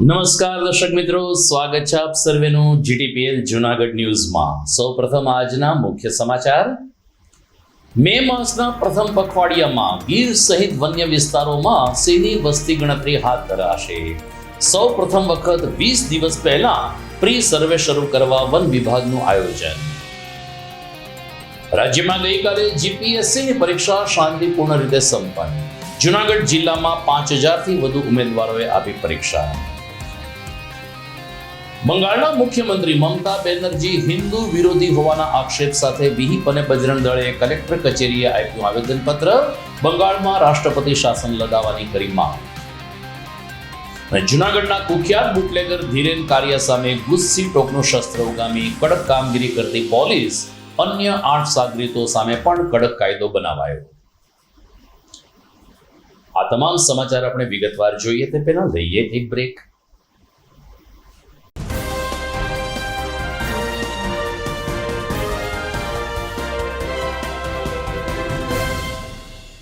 નમસ્કાર દર્શક મિત્રો, સ્વાગત છે આપ સર્વેનું જીટીપીએલ જુનાગઢ ન્યૂઝમાં. સૌપ્રથમ આજના મુખ્ય સમાચાર. મે માસના પ્રથમ પખવાડિયામાં ગીર સહિત વન્ય વિસ્તારોમાં સિંહની વસ્તી ગણતરી હાથ ધરાશે. સૌ પ્રથમ વખત વીસ દિવસ પહેલા પ્રી સર્વે શરૂ કરવા વન વિભાગનું આયોજન. રાજ્યમાં ગઈકાલે જીપીએસસીની પરીક્ષા શાંતિપૂર્ણ રીતે સંપન્ન. જુનાગઢ જિલ્લામાં પાંચ હજારથી વધુ ઉમેદવારોએ આપી પરીક્ષા. બંગાળના મુખ્યમંત્રી મમતા બેનર્જી હિન્દુ વિરોધી હોવાના આક્ષેપ સાથે વિહિપ અને બજરંગ દળે કલેક્ટર કચેરીએ આપ્યું આવેદનપત્ર. બંગાળમાં રાષ્ટ્રપતિ શાસન લગાવવાની કરી માંગ. જુનાગઢના કુખ્યાત બુટલેગર ધીરેન કારિયા સામે ગુસ્સી ટોકનું શસ્ત્ર ઉગામી કડક કામગીરી કરતી પોલીસ અન્ય આઠ સાગરીતો સામે પણ કડક કાયદો બનાવાયો. આ તમામ સમાચાર આપણે વિગતવાર જોઈએ તે પહેલા લઈએ એક બ્રેક.